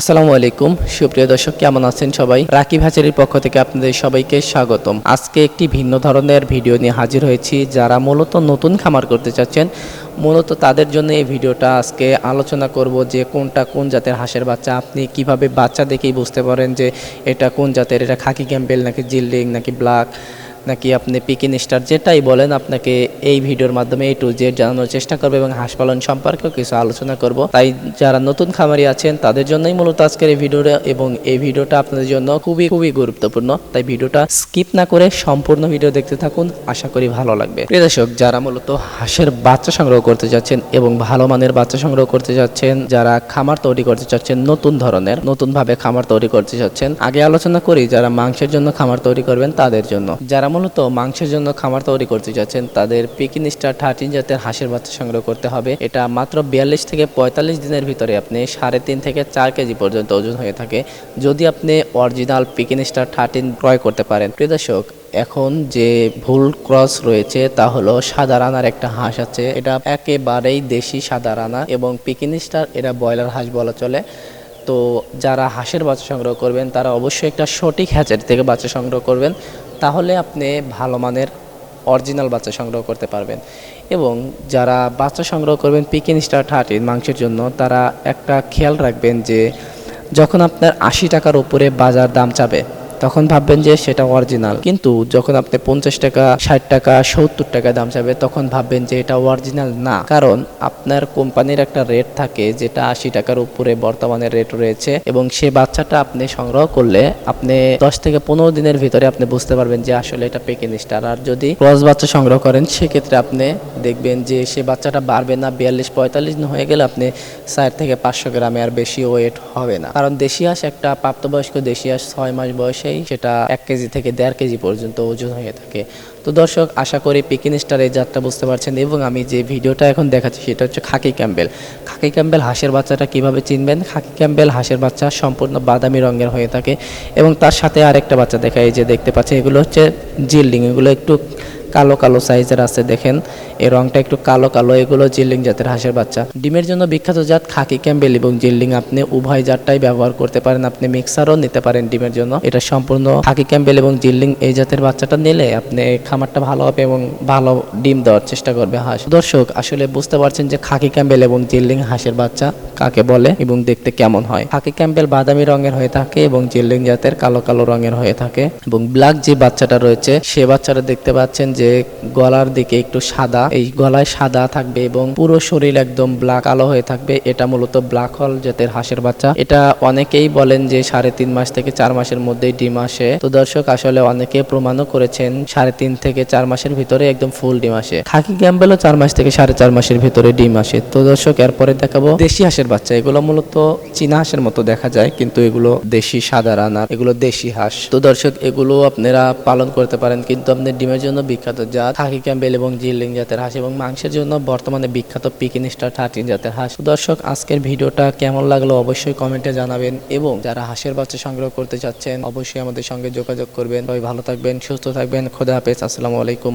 আসসালামু আলাইকুম। সুপ্রিয় দর্শক, কেমন আছেন সবাই? রাকিব হাজারির পক্ষ থেকে আপনাদের সবাইকে স্বাগতম। আজকে একটি ভিন্ন ধরনের ভিডিও নিয়ে হাজির হয়েছি যারা মূলত নতুন খামার করতে চাচ্ছেন। মূলত তাদের জন্য এই ভিডিওটা আজকে আলোচনা করব যে কোনটা কোন জাতের হাঁসের বাচ্চা, আপনি কীভাবে বাচ্চা দেখেই বুঝতে পারেন যে এটা কোন জাতের, এটা খাকি ক্যাম্পেল নাকি জিল্ডিং নাকি ব্ল্যাক? নাকি আপনি পিকিন স্টার যেটাই বলেন, আপনাকে এই ভিডিওর মাধ্যমে এই টু জেড জানানোর চেষ্টা করব এবং হাঁস পালন সম্পর্কেও কিছু আলোচনা করব। তাই যারা নতুন খামারি আছেন, তাদের জন্যই মূলত আজকের এই ভিডিওটা এবং এই ভিডিওটা আপনাদের জন্য খুবই খুবই গুরুত্বপূর্ণ। তাই ভিডিওটা স্কিপ না করে সম্পূর্ণ ভিডিও দেখতে থাকুন, আশা করি ভালো লাগবে। প্রিয় দর্শক, যারা মূলত হাঁসের বাচ্চা সংগ্রহ করতে যাচ্ছেন এবং ভালো মানের বাচ্চা সংগ্রহ করতে যাচ্ছেন, যারা খামার তৈরি করতে চাচ্ছেন, নতুন ধরনের নতুন ভাবে খামার তৈরি করতে চাচ্ছেন আগে আলোচনা করি যারা মাংসের জন্য খামার তৈরি করবেন তাদের জন্য। যারা মূলত মাংসের জন্য খামার তৈরি করতে যাচ্ছেন। তাদের পিকিন স্টার থার্টিন জাতের হাঁসের বাচ্চা সংগ্রহ করতে হবে। এটা মাত্র বিয়াল্লিশ থেকে পঁয়তাল্লিশ দিনের ভিতরে আপনি সাড়ে তিন থেকে চার কেজি পর্যন্ত ওজন হয়ে থাকে। যদি আপনি অরিজিনাল পিকিন স্টার থার্টিন ক্রয় করতে পারেন। প্রিয় এখন যে ভুল ক্রস রয়েছে তা হলো সাদা রানার একটা হাঁস আছে। এটা একেবারেই দেশি সাদা রানা এবং পিকিন স্টার এটা ব্রয়লার হাঁস বলা চলে। তো যারা হাঁসের বাচ্চা সংগ্রহ করবেন, তারা অবশ্যই একটা সঠিক হ্যাচারি থেকে বাচ্চা সংগ্রহ করবেন। তাহলে আপনি ভালো মানের অরিজিনাল বাচ্চা সংগ্রহ করতে পারবেন। এবং যারা বাচ্চা সংগ্রহ করবেন পিকেন স্টার থার্টিন মাংসের জন্য, তারা একটা খেয়াল রাখবেন যে যখন আপনার আশি টাকার উপরে বাজার দাম চাবে তখন ভাববেন যে সেটা অরিজিনাল কিন্তু যখন আপনি পঞ্চাশ টাকা, ষাট টাকা, সত্তর টাকা দাম চাবে তখন ভাববেন যে এটা অরিজিনাল না। কারণ আপনার কোম্পানির একটা রেট থাকে যেটা আশি টাকার উপরে বর্তমানে রেট রয়েছে এবং সে বাচ্চাটা আপনি সংগ্রহ করলে আপনি দশ থেকে পনেরো দিনের ভিতরে আপনি বুঝতে পারবেন যে আসলে এটা পেকিন স্টার আর যদি ক্রস বাচ্চা সংগ্রহ করেন, সেক্ষেত্রে আপনি দেখবেন যে সে বাচ্চাটা বাড়বে না, বিয়াল্লিশ, পঁয়তাল্লিশ হয়ে গেলে আপনি ষাট থেকে পাঁচশো গ্রামে আর বেশি ওয়েট হবে না। কারণ দেশি হাঁস একটা প্রাপ্তবয়স্ক দেশি হাঁস ছয় মাস বয়সেই সেটা এক কেজি থেকে দেড় কেজি পর্যন্ত ওজন হয়ে থাকে। তো দর্শক, আশা করি পিকিন স্টারের জাতটা বুঝতে পারছেন এবং আমি যে ভিডিওটা এখন দেখাচ্ছি, সেটা হচ্ছে খাকি ক্যাম্বেল। খাকি ক্যাম্বেল হাঁসের বাচ্চাটা কীভাবে চিনবেন? খাকি ক্যাম্বেল হাঁসের বাচ্চা সম্পূর্ণ বাদামি রঙের হয়ে থাকে এবং তার সাথে আরেকটা বাচ্চা দেখা, এই যে দেখতে পাচ্ছেন, এগুলো হচ্ছে জিল্ডিং, এগুলো একটু কালো কালো সাইজের আছে, দেখেন। এই রংটা একটু কালো কালো, এগুলো জিল্ডিং জাতের হাঁসের বাচ্চা। ডিমের জন্য বিখ্যাত জাত খাকি ক্যাম্বেল এবং জিল্ডিং আপনি উভয় জাতটাই ব্যবহার করতে পারেন, আপনি মিক্সারও নিতে পারেন ডিমের জন্য। এটা সম্পূর্ণ খাকি ক্যাম্বেল এবং জিল্ডিং এই জাতের বাচ্চাটা নিলে আপনি খামারটা ভালো হবে এবং ভালো ডিম দেওয়ার চেষ্টা করবে হাঁস। দর্শক, আসলে বুঝতে পারছেন যে খাকি ক্যাম্বেল এবং জিল্ডিং হাঁসের বাচ্চা কাকে বলে এবং দেখতে কেমন হয়। খাকি ক্যাম্বেল বাদামি রঙের হয়ে থাকে এবং জিল্ডিং জাতের কালো কালো রঙের হয়ে থাকে এবং ব্ল্যাক যে বাচ্চাটা রয়েছে, সে বাচ্চাটা দেখতে পাচ্ছেন যে গলার দিকে একটু সাদা, এই গলায় সাদা থাকবে এবং পুরো শরীর একদম ব্ল্যাক কালো হয়ে থাকবে। এটা মূলত ব্ল্যাক হল জাতের হাঁসের বাচ্চা। এটা অনেকেই বলেন যে সাড়ে তিন মাস থেকে চার মাসের মধ্যেই ডিম আসে। তো দর্শক, আসলে অনেকে প্রমাণও করেছেন সাড়ে তিন থেকে চার মাসের ভিতরে একদম ফুল ডিম আসে। খাকি ক্যাম্বেলও চার মাস থেকে সাড়ে চার মাসের ভিতরে ডিম আসে। তো দর্শক, এরপরে দেখাবো দেশি হাঁসের বাচ্চা। এগুলো মূলত চীনা হাঁসের মতো দেখা যায়, কিন্তু এগুলো দেশি সাদা রানার, এগুলো দেশি হাঁস। তো দর্শক, এগুলো আপনারা পালন করতে পারেন, কিন্তু আপনার ডিমের জন্য বিখ্যাত জাত। হাকি ক্যাম্বেল এবং জিল্ডিং জাতের হাঁস এবং মাংসের জন্য বর্তমানে বিখ্যাত পিকিন স্টার থার্টিন জাতের হাঁস। দর্শক, আজকের ভিডিওটা কেমন লাগল অবশ্যই কমেন্টে জানাবেন এবং যারা হাঁসের বাচ্চা সংগ্রহ করতে চাচ্ছেন, অবশ্যই আমাদের সঙ্গে যোগাযোগ করবেন। সবাই ভালো থাকবেন, সুস্থ থাকবেন। খোদা হাফেজ, আসসালামু আলাইকুম।